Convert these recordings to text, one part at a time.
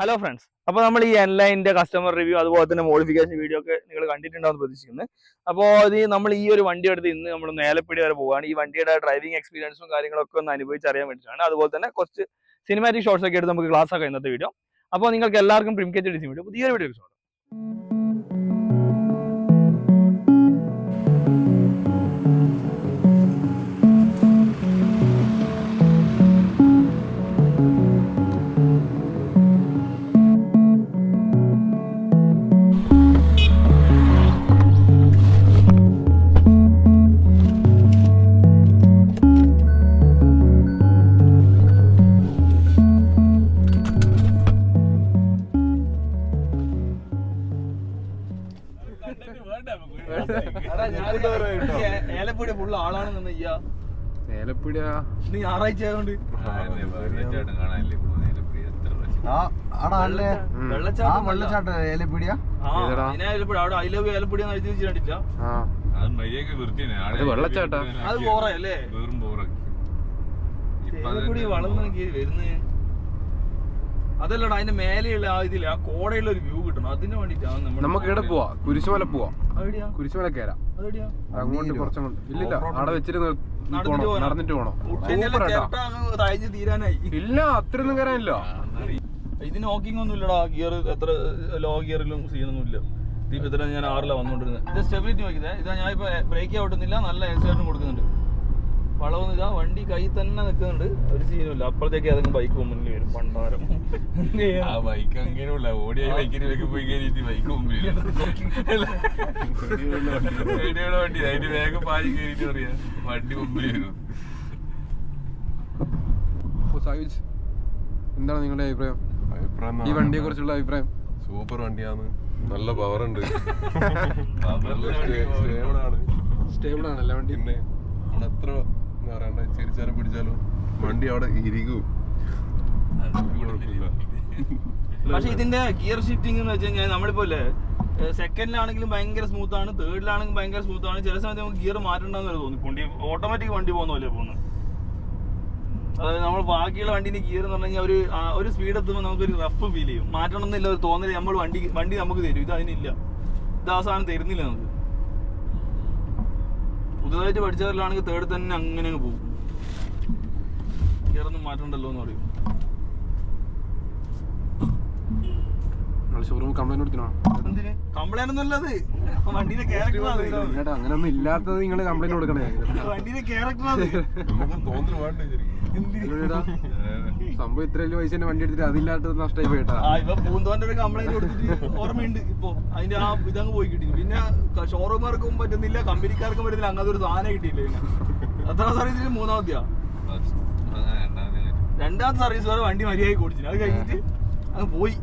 Hello friends അപ്പോൾ നമ്മൾ ഈ എൻലൈന്റെ കസ്റ്റമർ റിവ്യൂ അതുപോലെ തന്നെ മോഡിഫിക്കേഷൻ വീഡിയോ ഒക്കെ നിങ്ങൾ കണ്ടിട്ടുണ്ടാവും പ്രതീക്ഷിക്കുന്നത് അപ്പോൾ ഇത് നമ്മൾ ഈ ഒരു വണ്ടി എടുത്ത് ഇന്ന് നമ്മൾ നേലപ്പിടി വരെ പോവുകയാണ്. ഈ വണ്ടിയുടെ ഡ്രൈവിംഗ് എക്സ്പീരിയൻസും കാര്യങ്ങളൊക്കെ ഒന്ന് അനുഭവിച്ചറിയാൻ വേണ്ടിയിട്ടാണ്. അതുപോലെ തന്നെ കുറച്ച് സിനിമാറ്റിക് ഷോർട്സ് ഒക്കെ എടുത്ത് നമുക്ക് ക്ലാസ് ആക്കാം ഇന്നത്തെ വീഡിയോ അപ്പോൾ നിങ്ങൾക്ക് എല്ലാവർക്കും പ്രിമിക്കറ്റ് ഡിസി വീഡിയോ പുതിയൊരു വീഡിയോ സ്വാഗതം. വെച്ച് കണ്ടില്ല ആ അത് വെള്ളച്ചാട്ടാ? അത് വെറും ബോറൊക്കെ. ഇപ്പൊ വളർന്ന് വരുന്നത്. അതല്ലടാ അതിന്റെ മേലെയുള്ള ആ ഇതില്ല ആ കോടയുള്ള ഒരു വ്യൂ കിട്ടണം. അതിന് വേണ്ടിട്ടാണ് നമ്മൾ നമുക്ക് ഇവിടെ പോവാ. കുരിശുമല പോവാ. കുരിശുമല കയറാം. അങ്ങോട്ട് കുറച്ചും ഇല്ലില്ല അവിടെ വെച്ചിട്ട് നടന്നിട്ട് പോണോ. തഴഞ്ഞ് തീരാനായി? ഇല്ല അത്രയൊന്നും കയറാനില്ല. ഇതിന് ഹോക്കിംഗ് ഒന്നും ഇല്ലടാ ഗിയർ എത്ര ലോ ഗിയറിലും സീനൊന്നും ഇല്ല ഇതിപ്പോ ഇത്ര ഞാൻ ആറിലാണ് വന്നുകൊണ്ടിരുന്നത് ഇത് സ്റ്റെബിലിറ്റി നോക്കിയത്. ഇതാ ഞാൻ ഇപ്പൊ ബ്രേക്ക് ഔട്ടുന്നില്ല നല്ല എക്സൈറ്റും കൊടുക്കുന്നുണ്ട്. വളവൊന്നും ഇതാ വണ്ടി കൈ തന്നെ നിൽക്കുന്നുണ്ട് ഒരു സീനും ഇല്ല അപ്പോഴത്തേക്ക് ഏതെങ്കിലും ബൈക്ക് മുന്നിൽ വരും. പണ്ടാരം? ആ ബൈക്ക് അങ്ങനെയുള്ള ഓടിയ ബൈക്കിലേക്ക് പോയി കഴിഞ്ഞിട്ട് ബൈക്ക് മുമ്പിൽ വണ്ടി. അതിന്റെ വേഗം പാലി കയറിയിട്ട് പറയാ വണ്ടി മുമ്പിൽ വരും. എന്താണ് നിങ്ങളുടെ അഭിപ്രായം? അഭിപ്രായം ഈ വണ്ടിയെ കുറിച്ചുള്ള അഭിപ്രായം? സൂപ്പർ വണ്ടിയാണ്. നല്ല പവർ ഉണ്ട്. സ്റ്റേബിളാണ് സ്റ്റേബിൾ ആണല്ലേ വണ്ടി? പിന്നെ എത്ര പറയണ്ട ചിരിച്ചാലും പിടിച്ചാലും? വണ്ടി അവിടെ ഇരിക്കും. പക്ഷെ ഇതിന്റെ ഗിയർ ഷിഫ്റ്റിംഗ് എന്ന് വെച്ചാൽ കഴിഞ്ഞാൽ നമ്മളിപ്പോ അല്ലേ സെക്കൻഡിലാണെങ്കിലും ഭയങ്കര സ്മൂത്ത് ആണ് തേർഡിലാണെങ്കിലും ഭയങ്കര സ്മൂത്ത് ആണ്. ചില സമയത്ത് നമുക്ക് ഗിയർ മാറ്റണ്ടെന്ന് തോന്നി. വണ്ടി ഓട്ടോമാറ്റിക് വണ്ടി പോകുന്ന പോലെ പോകുന്നത്. അതായത് നമ്മൾ ബാക്കിയുള്ള വണ്ടിന്റെ ഗിയർ എന്ന് പറഞ്ഞാൽ ഒരു ഒരു സ്പീഡ് എത്തുമ്പോൾ നമുക്ക് ഒരു റഫ് ഫീൽ ചെയ്യും. മാറ്റണം എന്നില്ല ഒരു നമ്മൾ വണ്ടി വണ്ടി നമുക്ക് തരും. ഇത് അതിനില്ല. ഇത് അവസാനം തരുന്നില്ല നമുക്ക്. പുതുതായിട്ട് പഠിച്ചവരിലാണെങ്കിൽ തേർഡ് തന്നെ അങ്ങനെ അങ്ങ് പോകും. ഗിയർ ഒന്നും മാറ്റണ്ടല്ലോ എന്ന് പറയും. ഷോറൂം കംപ്ലൈന്റ് കൊടുത്തിനോ? എന്തിന്? കംപ്ലൈന്റ് ഒന്നും അല്ലത് വണ്ടിയുടെ ക്യാരക്ടറാണ് ചേട്ടാ അങ്ങനെയൊന്നും ഇല്ലാത്തത് നിങ്ങൾ കംപ്ലൈന്റ് കൊടുക്കണേ. വണ്ടിയുടെ ക്യാരക്ടറാണ് നമുക്ക് തോന്നുന്നു വേണ്ട ചേട്ടാ, സംഭവം ഇത്ര വലിയ പൈസ വണ്ടി എടുത്തിട്ട് അതില്ലാത്തത് നഷ്ടമായി പോയിട്ടാ ആ ഇപ്പൊ പൂന്തോന്റെ ഒരു കംപ്ലൈന്റ് കൊടുത്തിട്ട് ഓർമ്മയുണ്ട് ഇപ്പൊ. അതിന്റെ ആ ഇതങ്ങ് പോയി കിട്ടി. പിന്നെ ഷോറൂമുകാർക്കും പറ്റുന്നില്ല കമ്പനിക്കാർക്കും പറ്റുന്നില്ല അങ്ങനത്തെ ഒരു സാധനം കിട്ടിയില്ല പിന്നെ. എത്ര സർവീസിൽ മൂന്നാമത്തെയാ? രണ്ടാമത്തെ സർവീസ് വരെ വണ്ടി മര്യാദ ഓടിച്ചു അത് കഴിഞ്ഞിട്ട് അങ്ങ് പോയി.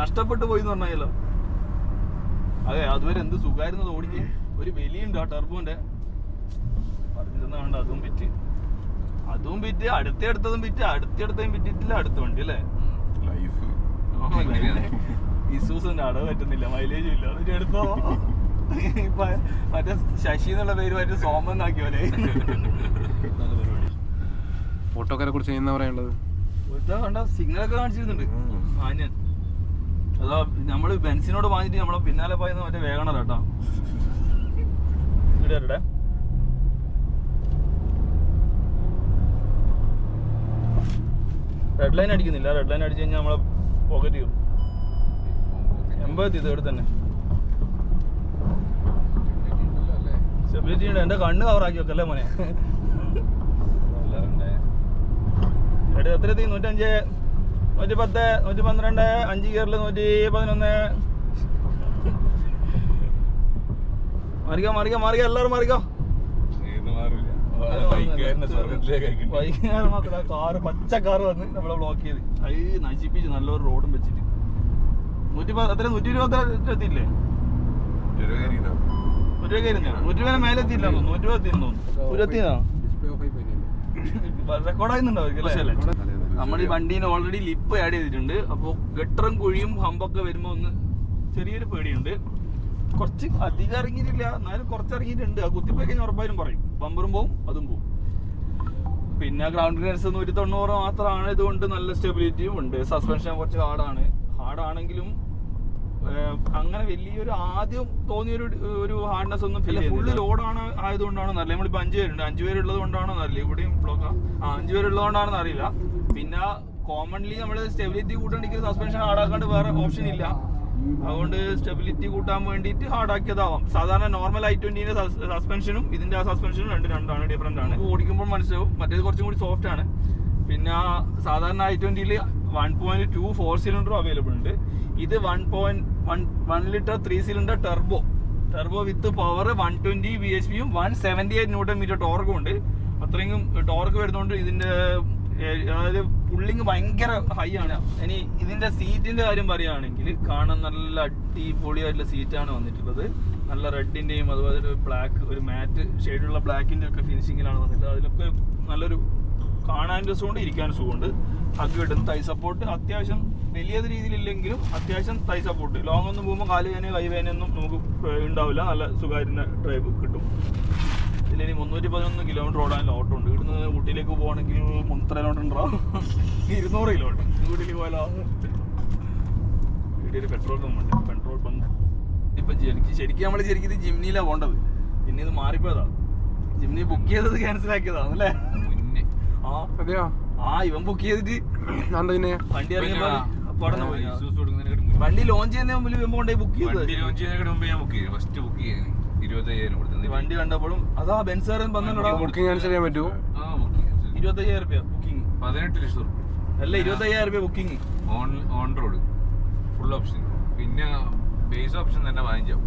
നഷ്ടപ്പെട്ടു പോയി എന്ന് പറഞ്ഞാലോ? അതെ അതുവരെ എന്ത് സുഖമായിരുന്നു ഓടിക്ക് ഓടിക്കാൻ. ഒരു വലിയുണ്ട് ആ ടർബോന്റെ. പറഞ്ഞിരുന്ന വേണ്ട അതും വിറ്റ്. അതും വിറ്റ് അടുത്തടുത്തതും വിറ്റ് അടുത്തടുത്തതും വിറ്റിട്ടില്ല അടുത്ത വണ്ടി അല്ലേ? ലൈഫ്. ഇസൂസിന്റെ അടവ് പറ്റുന്നില്ല മൈലേജും ഇല്ല. അതിന്റെ എടുത്തോ. മറ്റേ ശശി എന്നുള്ള പേര് മറ്റേ സോമൻ ആക്കി പോലെ. നല്ല കുറിച്ച് എന്താ പറയാനുള്ളത്? ഇതാ ഒക്കെ സിഗ്നലൊക്കെ കാണിച്ചിരുന്നുണ്ട് മാന്യൻ. അതാ നമ്മൾ ബെൻസിനോട് വാങ്ങിട്ട് നമ്മളെ പിന്നാലെ പോയത് മറ്റേ വേഗണ കേട്ടോ. ഇവിടെ റെഡ് ലൈൻ അടിക്കുന്നില്ല. റെഡ് ലൈൻ അടിച്ചു കഴിഞ്ഞാൽ നമ്മളെ പോക്കറ്റ് ചെയ്യും. എൺപത് തന്നെ. സ്റ്റെബിലിറ്റി ഉണ്ട്. എന്റെ കണ്ണ് കവറാക്കി വെക്കല്ലേ മോനെ? എത്ര നൂറ്റഞ്ച് നൂറ്റി പത്ത് നൂറ്റി പന്ത്രണ്ട് അഞ്ച് ഗിയറിൽ നൂറ്റി പതിനൊന്ന്. മറിക്കോ മറിക്കോ മറിക്കോ എല്ലാവരും മറിക്കോ. വൈകുന്നേരം മാത്രമല്ല കാറ് പച്ച കാറ് വന്ന് നമ്മളെ ബ്ലോക്ക് ചെയ്ത്. അത് നശിപ്പിച്ച് നല്ലൊരു റോഡും വെച്ചിട്ട്. നൂറ്റി എത്ര? നൂറ്റി ഇരുപത്തി എത്തിയില്ലേ? നൂറ്റി രൂപ നൂറ്റി രൂപ മേലെ എത്തിയില്ല നൂറ്റി രൂപ എത്തിയെന്ന് തോന്നുന്നു. നൂറ്റി റെക്കോർഡായിരുന്നുണ്ടാവും അല്ലേ? നമ്മൾ ഈ വണ്ടീന് ഓൾറെഡി ലിപ്പ് ആഡ് ചെയ്തിട്ടുണ്ട്. അപ്പോൾ ഗട്ടറും കുഴിയും ഹമ്പൊക്കെ വരുമ്പോൾ ഒന്ന് ചെറിയൊരു പേടിയുണ്ട്. കുറച്ച് അധികം ഇറങ്ങിയിട്ടില്ല. എന്നാലും കുറച്ച് ഇറങ്ങിയിട്ടുണ്ട്. ആ കുത്തിപ്പോയി കഴിഞ്ഞാൽ ഉറപ്പായും പറയും. ബമ്പറും പോവും അതും പോവും. പിന്നെ ഗ്രൗണ്ട് ക്ലിയറൻസ് നൂറ്റി തൊണ്ണൂറ് മാത്രമാണ്. ഇതുകൊണ്ട് നല്ല സ്റ്റെബിലിറ്റിയും ഉണ്ട്. സസ്പെൻഷൻ കുറച്ച് ഹാർഡാണ് ഹാർഡാണെങ്കിലും അങ്ങനെ വലിയൊരു ആദ്യം തോന്നിയൊരു ഒരു ഹാർഡ്നെസ് ഒന്നും ഫീൽ ഫുള്ള് ലോഡാണ് ആയതുകൊണ്ടാണോ അറിയില്ല നമ്മളിപ്പോൾ അഞ്ച് പേരുണ്ട്. അഞ്ച് പേരുള്ളത് കൊണ്ടാണോ അറിയില്ല ഇവിടെയും ബ്ലോക്ക് ആ. അഞ്ച് പേരുള്ളത് കൊണ്ടാണെന്ന് അറിയില്ല പിന്നെ കോമൺലി നമ്മൾ സ്റ്റെബിലിറ്റി കൂട്ടണമെങ്കിൽ സസ്പെൻഷൻ ഹാർഡാക്കാണ്ട് വേറെ ഓപ്ഷൻ ഇല്ല. അതുകൊണ്ട് സ്റ്റെബിലിറ്റി കൂട്ടാൻ വേണ്ടിയിട്ട് ഹാർഡാക്കിയതാവാം സാധാരണ നോർമൽ ഐ ട്വന്റിന്റെ സസ്പെൻഷനും ഇതിന്റെ ആ സസ്പെൻഷനും രണ്ട് രണ്ടാണ് ഡിഫറെന്റ് ആണ്. ഓടിക്കുമ്പോൾ മനസ്സിലാവും. മറ്റേത് കുറച്ചും കൂടി സോഫ്റ്റ് ആണ്. പിന്നെ സാധാരണ ഐ ട്വന്റിയിൽ വൺ പോയിന്റ് ടു ഫോർ സിലിണ്ടറും അവൈലബിൾ ഉണ്ട്. ഇത് one point one one litre three cylinder turbo turbo with power one twenty B H പിയും one seventy eight newton metre ടോർക്കും ഉണ്ട്. അത്രയും ടോർക്ക് വരുന്നതുകൊണ്ട് ഇതിന്റെ അതായത് പുള്ളിങ് ഭയങ്കര ഹൈ ആണ്. ഇനി ഇതിന്റെ സീറ്റിന്റെ കാര്യം പറയുകയാണെങ്കിൽ കാണാൻ നല്ല അടിപൊളിയായിട്ടുള്ള സീറ്റാണ് വന്നിട്ടുള്ളത്. നല്ല റെഡിന്റെയും അതുപോലെ ഒരു ബ്ലാക്ക് ഒരു മാറ്റ് ഷെയ്ഡുള്ള ബ്ലാക്കിന്റെ ഒക്കെ ഫിനിഷിങ്ങിലാണ് വന്നിട്ടുള്ളത്. അതിലൊക്കെ നല്ലൊരു കാണാൻ രസമുണ്ട് ഇരിക്കാൻ സുഖമുണ്ട്. ഹഗ് കിട്ടുന്നു തൈ സപ്പോർട്ട് അത്യാവശ്യം വലിയ രീതിയിലില്ലെങ്കിലും അത്യാവശ്യം തൈ സപ്പോർട്ട് ലോങ് ഒന്നും പോകുമ്പോൾ കൈ വേനയൊന്നും നമുക്ക് ഉണ്ടാവില്ല. നല്ല സുഖമായിരുന്ന ഡ്രൈവ് കിട്ടും. ഇതിലിനി മുന്നൂറ്റി പതിനൊന്ന് കിലോമീറ്റർ ഓടാനുള്ള ഓട്ടം ഉണ്ട്. ഇവിടുന്ന് ഊട്ടിയിലേക്ക് പോകണമെങ്കിൽ മുന്നൂത്ര കിലോമീറ്റർ ഉണ്ടാവും. ഇരുന്നൂറ് കിലോമീറ്റർ ഊട്ടിയിൽ പോയാലോ വീട്ടിൽ പെട്രോൾ പമ്പുണ്ട് പെട്രോൾ പമ്പ് ഇപ്പം ശരിക്കും ശരിക്കും നമ്മൾ ശരിക്കും ഇത് ജിംനിയിലാണ് പോകേണ്ടത് പിന്നെ ഇത് മാറിപ്പോയതാണ് ജിംനി ബുക്ക് ചെയ്തത് ക്യാൻസൽ ആക്കിയതാണ് അല്ലേ? അതെയോ? ആ ഇവൻ ബുക്ക് ചെയ്തിട്ട്. പിന്നെ? വണ്ടി ഇറങ്ങിയപ്പോ. വണ്ടി ലോഞ്ച് ചെയ്യുന്ന മുമ്പിൽ ഇവൻ കൊണ്ടുപോയി ബുക്ക് വണ്ടി ചെയ്തത് ലോഞ്ച് ചെയ്യുന്നതിന് മുമ്പ് ഞാൻ ബുക്ക് ചെയ്തു. ഫസ്റ്റ് ബുക്ക് ചെയ്യാൻ ഇരുപത്തയ്യായിരം കൊടുത്തു. വണ്ടി കണ്ടപ്പോഴും അതാ ബെൻസാറൻ പന്ത്രണ്ടടാ. ബുക്കിംഗ് ക്യാൻസൽ ചെയ്യാൻ പറ്റുമോ? ചെയ്തു ഇരുപത്തയ്യായിരം രൂപ ബുക്കിംഗ് പതിനെട്ട് ലക്ഷം റുപ്യ അല്ല ഇരുപത്തയ്യായിരം രൂപ booking on on road full option പിന്നെ ബേസ് ഓപ്ഷൻ തന്നെ പതിനഞ്ചാവും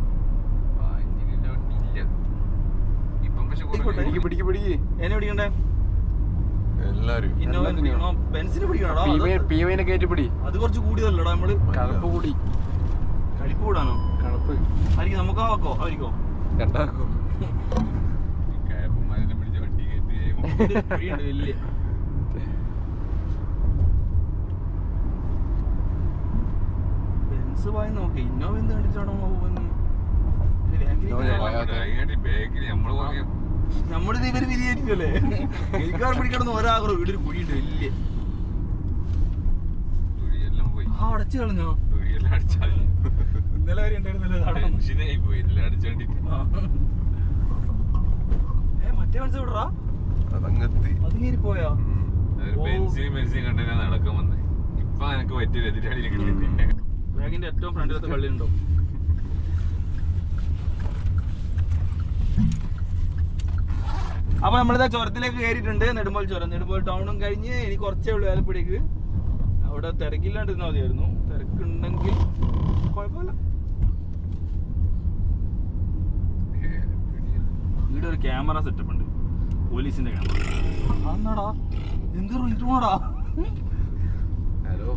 പതിനഞ്ചിന് വണ്ടി ഇല്ല. ഇപ്പം പക്ഷെ. പിടിക്ക് പിടിക്ക് പിടിക്ക്. എന്നെ പിടിക്കണ്ടേ? എല്ലാരും. ബെൻസിന് പിടിക്കണോടാ. പി അത് കയറ്റി പിടി. അത് കുറച്ച് കൂടിയതല്ലടാ നമ്മൾ. കറുപ്പ് കൂടി. കഴിപ്പ് കൂടാനോ? കറുപ്പ്. ആയിരിക്കും നമുക്ക് ആക്കോ? അവരിക്കോ രണ്ടാക്കോ. കയപ്പന്മാരെ പിടിച്ച വണ്ടി കയറ്റി വലിയ. ബെൻസ് വായി നോക്കി. ഇന്നോവ എന്ത് കണ്ടിട്ടാണോ പോകുന്നത് ബാക്കിൽ നമ്മൾ കുറേ നമ്മളിത് ഇവർ വിരിയായിരിക്കുമല്ലേ? എനിക്കാർ പിടിക്കണം ഒരാഗ്രഹം. ഇവിടെ ഒരു കുഴിയുണ്ട് വലിയ. ആ അടച്ചു കളഞ്ഞോ? ഇന്നലെ വരെ ഉണ്ടായിരുന്നല്ലോ പോയി. ഏ മറ്റേ മനസ്സിൽ വിടറാ അതങ്ങെത്തി. അത് കയറി പോയാ ഓ. ബെൻസിനും ബെൻസിനും കണ്ടിട്ടാ നടക്കാൻ വന്നത് ഇപ്പൊ എനിക്ക് പറ്റിയ എതിരാളി നിന്നെ. ബാഗിന്റെ ഏറ്റവും ഫ്രണ്ടിലത്തെ കള്ളിയുണ്ടോ? അപ്പൊ നമ്മളിതാ ചുരത്തിലേക്ക് കയറിയിട്ടുണ്ട്. നെടുമ്പോൾ ചുരം. നെടുമ്പോൾ ടൗണും കഴിഞ്ഞ് ഇനി കുറച്ചേ ഉള്ളൂ ആലപ്പുഴയ്ക്ക് അവിടെ തിരക്കില്ലാണ്ടിരുന്നാൽ മതിയായിരുന്നു. തിരക്കുണ്ടെങ്കിൽ കുഴപ്പമില്ല. ഇവിടെ ഒരു ക്യാമറ സെറ്റപ്പ് ഉണ്ട്. പോലീസിന്റെ ക്യാമറ അന്നാടാ എന്ത് ഹലോ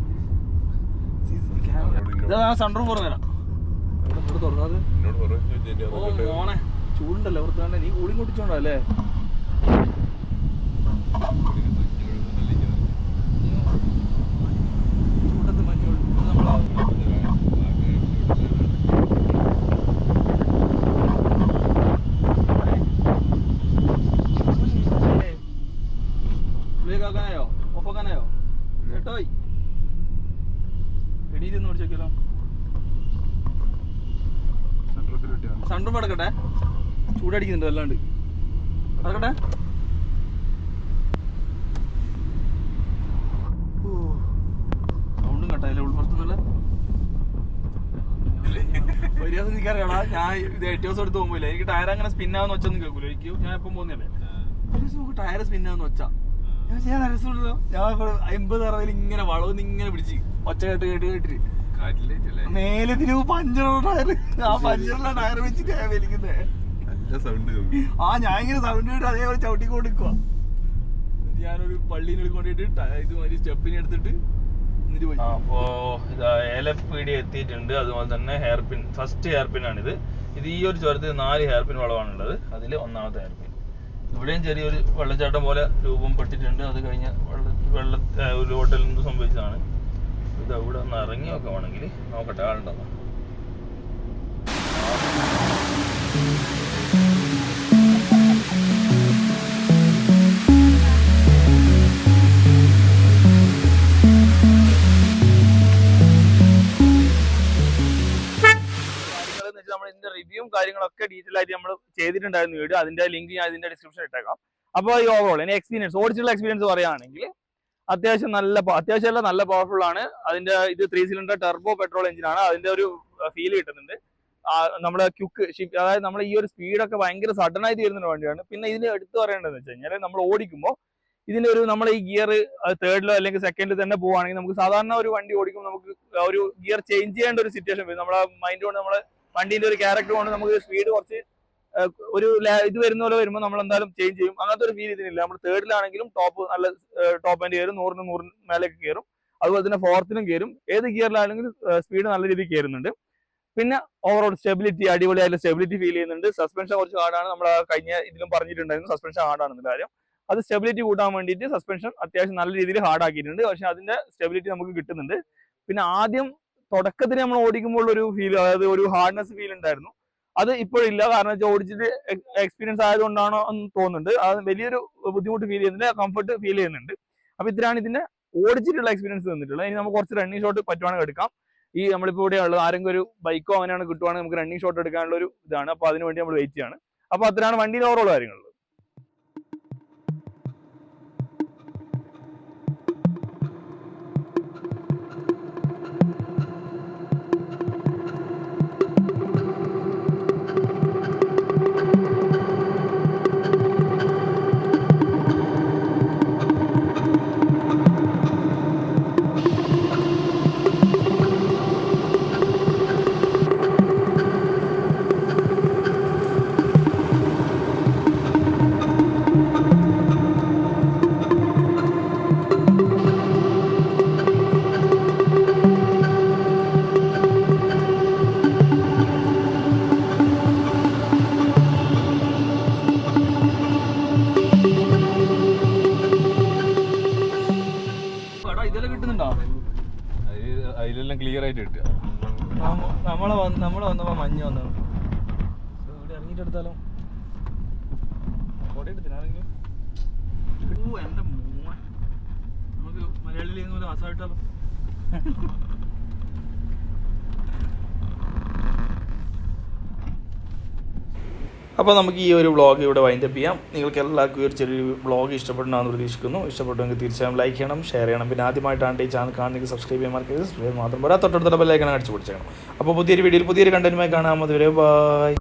ഇതാ സൺറൂഫ് തുറന്നു തരാം തുറന്നത് ചൂടുണ്ടല്ലോ പുറത്താണ്ട് നീ കൂടി കുടിച്ചോണ്ടാ അല്ലേ ചൂടത്ത് മഞ്ഞ് വീഴും. ഇത് നമ്മളാ ഏയ്. ഉള്ളിലേക്ക് ആക്കാനായോ ഓഫ് ആക്കാനായോ കേട്ടോയ് എണീറ്റ് ഓടിച്ചേക്കല്ലോ സൺറൂഫ് അടക്കട്ടെ ചൂടടിക്കുന്നുണ്ട് അല്ലാണ്ട് അടക്കട്ടെ സൗണ്ടും കട്ടായില്ല ഉൾപ്പുറത്തുനിന്നുള്ള ഒരു ദിവസം എനിക്കറിയാടാ ഞാൻ ഇത് എട്ട് ദിവസം എടുത്ത് പോകുമ്പോയില്ല എനിക്ക് ടയർ അങ്ങനെ സ്പിന്നാന്ന് വെച്ചൊന്നും കേൾക്കൂല. എനിക്ക് ഞാൻ എപ്പം പോകുന്നില്ലേ? ഒരു ദിവസം നമുക്ക് ടയർ സ്പിന്നാന്ന് വെച്ചാ ഞാൻ ചെയ്യാൻ രസമുള്ളൂ ഞാൻ ഇപ്പോൾ അമ്പത് അറുപതിൽ ഇങ്ങനെ വളവെന്ന് ഇങ്ങനെ പിടിച്ച് ഒച്ച കേട്ട് കേട്ട് കേട്ടിട്ട്. മേലെ തിരിവ് പഞ്ചറുള്ള ടയർ ആ പഞ്ചറുള്ള ടയർ വെച്ചിട്ട് ഞാൻ വലിക്കുന്നത് ആ ഞാൻ ഇങ്ങനെ സൗണ്ട് കേട്ട് അതേപോലെ ചവിട്ടിക്കൊണ്ട് നിൽക്കുക ഞാനൊരു പള്ളീനെ ഇതുമാതിരി ഇത് മാതിരി സ്റ്റെപ്പിനെ എടുത്തിട്ട് അപ്പോ ഏലപ്പീടി എത്തിയിട്ടുണ്ട്. അതുപോലെ തന്നെ hairpin first hairpin ആണിത് ഇത് ഈ ഒരു ചുരത്തിൽ നാല് ഹെയർ പിൻ വളവാണുള്ളത്. അതിൽ ഒന്നാമത്തെ ഹെയർ പിൻ ഇവിടെയും ചെറിയൊരു വെള്ളച്ചാട്ടം പോലെ രൂപം പെട്ടിട്ടുണ്ട്. അത് കഴിഞ്ഞ വെള്ള ഒരു ഹോട്ടലിൽ നിന്ന് സംഭവിച്ചതാണ്. ഇത് അവിടെ ഒന്ന് ഇറങ്ങി നോക്കാം വേണമെങ്കിൽ നോക്കട്ടെ. ആളുണ്ടോ? റിവ്യൂവും കാര്യങ്ങളൊക്കെ ഡീറ്റെയിൽ ആയിട്ട് നമ്മൾ ചെയ്തിട്ടുണ്ടായിരുന്നു വീഡിയോ അതിന്റെ ലിങ്ക് ഞാൻ ഇതിന്റെ ഡിസ്ക്രിപ്ഷൻ ഇട്ടേക്കാം. അപ്പോൾ ഈ ഓവറോൾ ഇനി എക്സ്പീരിയൻസ് ഓടിച്ചുള്ള എക്സ്പീരിയൻസ് പറയുകയാണെങ്കിൽ അത്യാവശ്യം നല്ല അത്യാവശ്യം അല്ല നല്ല പവർഫുൾ ആണ്. അതിന്റെ ഇത് three cylinder turbo petrol engine ആണ്. അതിന്റെ ഒരു ഫീൽ കിട്ടുന്നുണ്ട്. നമ്മുടെ ക്യുക്ക് അതായത് നമ്മൾ ഈ ഒരു സ്പീഡൊക്കെ ഭയങ്കര സഡൻ ആയിട്ട് വരുന്ന വണ്ടിയാണ്. പിന്നെ ഇതിന് എടുത്തു പറയേണ്ടതെന്ന് വെച്ച് കഴിഞ്ഞാൽ നമ്മൾ ഓടിക്കുമ്പോൾ ഇതിന്റെ ഒരു നമ്മൾ ഈ ഗിയർ തേർഡിലോ അല്ലെങ്കിൽ സെക്കൻഡിൽ തന്നെ പോവുകയാണെങ്കിൽ നമുക്ക് സാധാരണ ഒരു വണ്ടി ഓടിക്കുമ്പോൾ നമുക്ക് ഒരു ഗിയർ ചേഞ്ച് ചെയ്യേണ്ട ഒരു സിറ്റുവേഷൻ വരും. നമ്മുടെ മൈൻഡ് കൊണ്ട് നമ്മുടെ വണ്ടീന്റെ ഒരു ക്യാരക്ടർ കൊണ്ട് നമുക്ക് സ്പീഡ് കുറച്ച് ഒരു ഇത് വരുന്ന പോലെ വരുമ്പോൾ നമ്മൾ എന്തായാലും ചേഞ്ച് ചെയ്യും. അങ്ങനത്തെ ഒരു ഫീൽ ഇതിനില്ല. നമ്മൾ തേർഡിലാണെങ്കിലും ടോപ്പ് നല്ല ടോപ്പ് ആൻഡ് കയറും. നൂറിന് നൂറിന് മേലേക്ക് കയറും. അതുപോലെ തന്നെ ഫോർത്തിനും കയറും. ഏത് ഗിയറിലാണെങ്കിലും സ്പീഡ് നല്ല രീതിയിൽ കയറുന്നുണ്ട്. പിന്നെ ഓവറോൾ സ്റ്റെബിലിറ്റി അടിപൊളിയായിട്ട് സ്റ്റെബിലിറ്റി ഫീൽ ചെയ്യുന്നുണ്ട്. സസ്പെൻഷൻ കുറച്ച് ഹാർഡാണ് നമ്മൾ കഴിഞ്ഞ ഇതിലും പറഞ്ഞിട്ടുണ്ടായിരുന്നു. സസ്പെൻഷൻ ഹാർഡാണെന്ന കാര്യം. അത് സ്റ്റെബിലിറ്റി കൂട്ടാൻ വേണ്ടിയിട്ട് സസ്പെൻഷൻ അത്യാവശ്യം നല്ല രീതിയിൽ ഹാർഡ് ആക്കിയിട്ടുണ്ട്. പക്ഷെ അതിന്റെ സ്റ്റെബിലിറ്റി നമുക്ക് കിട്ടുന്നുണ്ട്. പിന്നെ ആദ്യം തുടക്കത്തിൽ നമ്മൾ ഓടിക്കുമ്പോൾ ഒരു ഫീൽ അതായത് ഒരു ഹാർഡ്നെസ് ഫീൽ ഉണ്ടായിരുന്നു. അത് ഇപ്പോഴില്ല. കാരണം ഓടിച്ചിട്ട് എക്സ്പീരിയൻസ് ആയതുകൊണ്ടാണോ എന്ന് തോന്നുന്നുണ്ട്. അത് വലിയൊരു ബുദ്ധിമുട്ട് ഫീൽ ചെയ്യുന്നില്ല കംഫർട്ട് ഫീൽ ചെയ്യുന്നുണ്ട്. അപ്പൊ ഇത്രയാണ് ഇതിന്റെ ഓടിച്ചിട്ടുള്ള എക്സ്പീരിയൻസ് തന്നിട്ടുള്ളത്. ഇനി നമുക്ക് കുറച്ച് റണ്ണിങ് ഷോട്ട് പറ്റുവാണെങ്കിൽ എടുക്കാം. ഈ നമ്മളിപ്പോ ഇവിടെ ഉള്ളത് ആരെങ്കിലും ഒരു ബൈക്കോ അങ്ങനെയാണ് കിട്ടുവാണെങ്കിൽ നമുക്ക് റണ്ണിങ് ഷോട്ട് എടുക്കാനുള്ള ഒരു ഇതാണ്. അപ്പൊ അതിനുവേണ്ടി നമ്മൾ വെയിറ്റ് ചെയ്യാണ്. അപ്പൊ അത്രയാണ് വണ്ടിയിൽ ഓവറോൾ കാര്യങ്ങൾ ഇതെല്ലാം കിട്ടുന്നുണ്ടോ? അതിലെല്ലാം ക്ലിയർ ആയിട്ട് കിട്ടുക. നമ്മളെ വന്ന് നമ്മളെ വന്നപ്പോ മഞ്ഞ് വന്നു. ഇവിടെ ഇറങ്ങിയിട്ട് എടുത്താലോ ആരെങ്കിലും? ഓ എന്റെ നമുക്ക് മലയാളിയിൽ പോലെ ആസായിട്ടാലോ അപ്പോൾ നമുക്ക് ഈ ഒരു വ്ളോഗ് ഇവിടെ വൈൻഡപ്പ് ചെയ്യാം. നിങ്ങൾക്ക് എല്ലാവർക്കും ഈ ഒരു ചെറിയൊരു വ്ളോഗ് ഇഷ്ടപ്പെടണമെന്ന് പ്രതീക്ഷിക്കുന്നു. ഇഷ്ടപ്പെട്ടുവെങ്കിൽ തീർച്ചയായും ലൈക്ക് ചെയ്യണം ഷെയർ ചെയ്യണം. പിന്നെ ആദ്യമായിട്ടാണ് ഈ ചാനൽ കാണുന്നെങ്കിൽ സബ്സ്ക്രൈബ് ചെയ്യാൻ മറക്കരുത്. മാത്രം പോരാ തൊട്ടടുത്തുള്ള ബെല്ലൈക്കണം അടിച്ചു പിടിച്ചേക്കണം അപ്പോൾ പുതിയൊരു വീഡിയോയിൽ പുതിയൊരു കണ്ടന്റുമായി കാണാം. അതുവരെ ബൈ